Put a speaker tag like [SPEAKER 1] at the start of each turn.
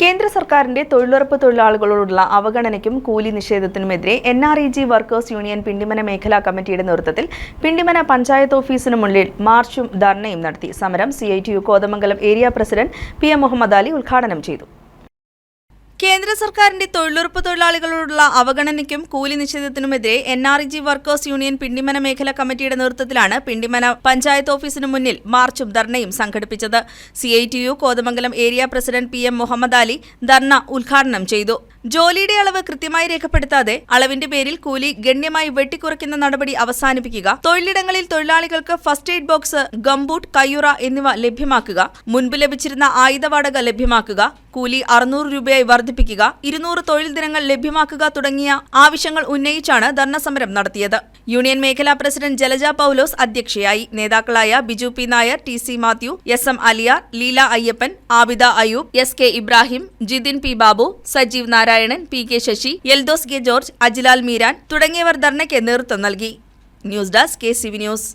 [SPEAKER 1] കേന്ദ്ര സർക്കാരിന്റെ തൊഴിലുറപ്പ് തൊഴിലാളികളോടുള്ള അവഗണനയ്ക്കും കൂലി നിഷേധത്തിനുമെതിരെ N R E G workers union Pindimana മേഖലാ കമ്മിറ്റിയുടെ നേതൃത്വത്തിൽ പിണ്ടിമന പഞ്ചായത്ത് ഓഫീസിന് മുന്നിൽ മാർച്ചും ധർണയും നടത്തി. സമരം C I T U Kothamangalam area president P M Muhammad Ali ഉദ്ഘാടനം ചെയ്തു. കേന്ദ്ര സർക്കാരിന്റെ തൊഴിലുറപ്പ് തൊഴിലാളികളോടുള്ള അവഗണനയ്ക്കും കൂലി നിഷേധത്തിനുമെതിരെ N R E G workers union Pindimana മേഖലാ കമ്മിറ്റിയുടെ നേതൃത്വത്തിലാണ് പിണ്ടിമന പഞ്ചായത്ത് ഓഫീസിന് മുന്നിൽ മാർച്ചും ധർണയും സംഘടിപ്പിച്ചത്. C I T U Kothamangalam area president P M Muhammad Ali dharna ഉദ്ഘാടനം ചെയ്തു. ജോലിയുടെ അളവ് കൃത്യമായി രേഖപ്പെടുത്താതെ അളവിന്റെ പേരിൽ കൂലി ഗണ്യമായി വെട്ടിക്കുറയ്ക്കുന്ന നടപടി അവസാനിപ്പിക്കുക തൊഴിലിടങ്ങളിൽ തൊഴിലാളികൾക്ക് ഫസ്റ്റ് എയ്ഡ് ബോക്സ് ഗംബൂട്ട് കയ്യുറ എന്നിവ ലഭ്യമാക്കുക മുൻപ് ലഭിച്ചിരുന്ന ആയുധവാടക ലഭ്യമാക്കുക കൂലി അറുന്നൂറ് രൂപയായി വർദ്ധിപ്പിക്കുക ഇരുന്നൂറ് തൊഴിൽ ദിനങ്ങൾ ലഭ്യമാക്കുക തുടങ്ങിയ ആവശ്യങ്ങൾ ഉന്നയിച്ചാണ് ധർണ സമരം നടത്തിയത്. യൂണിയൻ മേഖലാ പ്രസിഡന്റ് ജലജ പൌലോസ് അധ്യക്ഷയായി. നേതാക്കളായ Biju P Nair T C Mathew S M Aliyar Leela Ayyappan Abida Ayub S K Ibrahim Jithin P Babu Sajeev Narayanan P K Sasi Eldhose K George Ajilal Meeran തുടങ്ങിയവർ ധർണയ്ക്ക് നേതൃത്വം നൽകി. News desk K C V news.